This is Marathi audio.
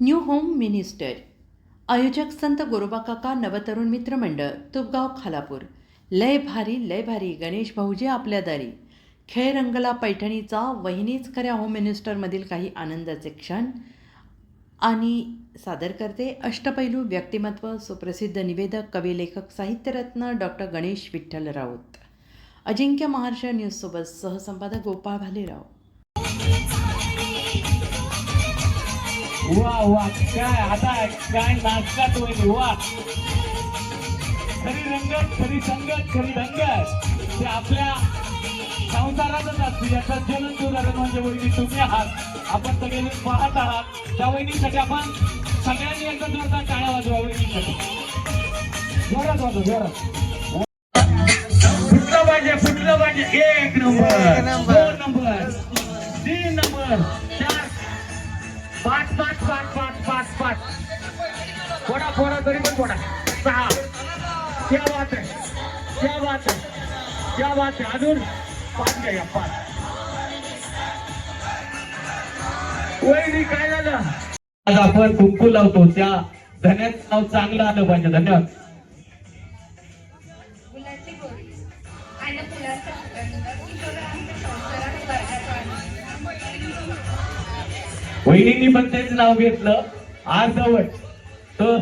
न्यू होम मिनिस्टर आयोजक संत गोरोबा काका नवतरुण मित्र मंडळ तुपगाव खालापूर. लय भारी लय भारी गणेश भाऊजी आपल्या दारी. खेळ रंगला पैठणीचा वहिनीच खऱ्या होम मिनिस्टरमधील काही आनंदाचे क्षण. आणि सादर करते अष्टपैलू व्यक्तिमत्व सुप्रसिद्ध निवेदक कवी लेखक साहित्यरत्न डॉक्टर गणेश विठ्ठल राऊत. अजिंक्य महाराष्ट्र न्यूजसोबत सहसंपादक गोपाळ भालेराव. वा वा. काय आता काय नाचकात होईल वा. खरी रंगत खरी संगत खरी रंगत ते आपल्या संसारातच असते. याचा ज्वलंत उदाहरण म्हणजे वहिनी तुम्ही आहात. आपण सगळे पाहत आहात. त्या वहिनीसाठी आपण सगळ्यांनी एकत्र टाळ्या वाजवा वहिनीसाठी. जोरात वाजव जोरात. फुटलं पाहिजे फुटलं पाहिजे. एक नंबर. दोन नंबर. तीन नंबर. चार पाच पाच पाच पाच. फोडा फोडा तरी पण फोडा. सहा. क्या बात आहे क्या बात आहे क्या बात आहे अजून पाच घ्या पाच. वहिनी काय झालं? आज आपण कुंकू लावतो. त्या धन्याचं नाव चांगलं आलं पाहिजे. धन्यवाद. फुलाची गोडी आणि फुलांच्या वहिनींनी पण तेच नाव घेतलं. अर्धवट तर